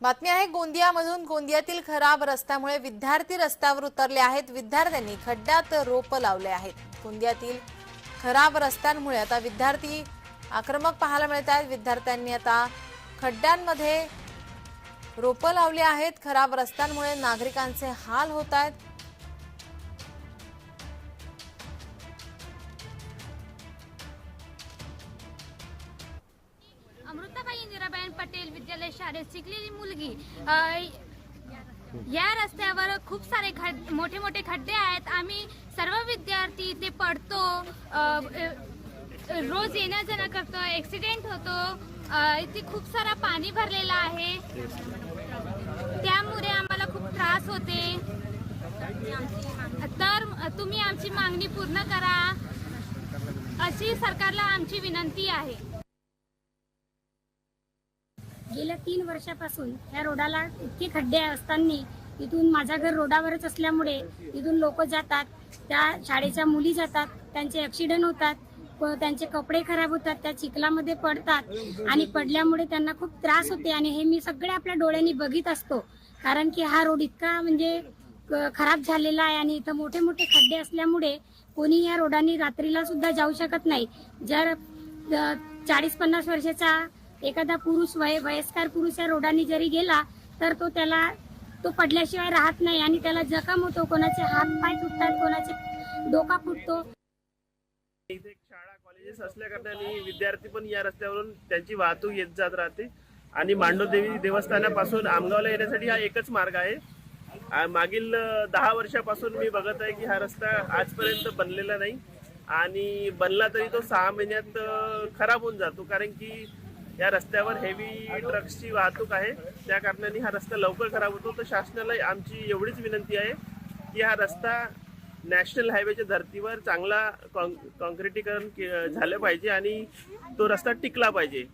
बातमी आहे गोंदियामधून गोंदियातील खराब रस्त्यामुळे विद्यार्थी रस्त्यावर उतरले आहेत. विद्यार्थ्यांनी खड्ड्यात रोप लावले आहेत. गोंदियातील खराब रस्त्यांमुळे आता विद्यार्थी आक्रमक पाहायला मिळत आहेत. विद्यार्थ्यांनी आता खड्ड्यांमध्ये रोपं लावली आहेत. खराब रस्त्यांमुळे नागरिकांचे हाल होत आहेत. अमृताबाई इंदिराबाई पटेल विद्यालय शाळेत शिकलेली मुलगी या रस्त्यावर खूप सारे खड मोठे मोठे खड्डे आहेत. आम्ही सर्व विद्यार्थी इथे पडतो. रोज येण्या जाणं करतो ऍक्सिडेंट होतो. इथे खूप सारा पाणी भरलेलं आहे. त्यामुळे आम्हाला खूप त्रास होते. तर तुम्ही आमची मागणी पूर्ण करा. अशी सरकारला आमची विनंती आहे. गेल्या तीन वर्षापासून या रोडाला इतके खड्डे असताना इथून माझं घर रोडावरच असल्यामुळे इथून लोक जातात त्या शाळेच्या मुली जातात त्यांचे ऍक्सिडेंट होतात त्यांचे कपडे खराब होतात त्या चिखलामध्ये पडतात आणि पडल्यामुळे त्यांना खूप त्रास होते आणि हे मी सगळे आपल्या डोळ्यांनी बघित असतो. कारण की हा रोड इतका म्हणजे क- खराब झालेला आहे आणि इथं मोठे मोठे खड्डे असल्यामुळे कोणी या रोडाने रात्रीला सुद्धा जाऊ शकत नाही. जर चाळीस पन्नास वर्षाचा एखादा पुरुष वय वयस्कर पुरुष या रोडाने जरी गेला तर तो त्याला तो पडल्याशिवाय राहत नाही आणि त्याला जखम होतो. कोणाचे हात पाय तुटतात कोणाचे डोका फुटतो. इथे एक शाळा कॉलेजेस असल्या कारणाने विद्यार्थी पण या रस्त्यावरून त्यांची वाहतूक येत जात राहते. आणि मांडोदेवी देवस्थानापासून आमगावला येण्यासाठी हा एकच मार्ग आहे. मागील दहा वर्षापासून मी बघत आहे की हा रस्ता आजपर्यंत बनलेला नाही. आणि बनला तरी तो सहा महिन्यात खराब होऊन जातो. कारण की या रस्त्यावर हेवी ट्रक्सची वाहतूक आहे. त्या कारणाने हा रस्ता लवकर खराब होतो. तर शासनाला आमची एवढीच विनंती आहे की हा रस्ता नॅशनल हायवेच्या धर्तीवर चांगला कॉन कॉन्क्रिटीकरण झालं पाहिजे आणि तो रस्ता टिकला पाहिजे.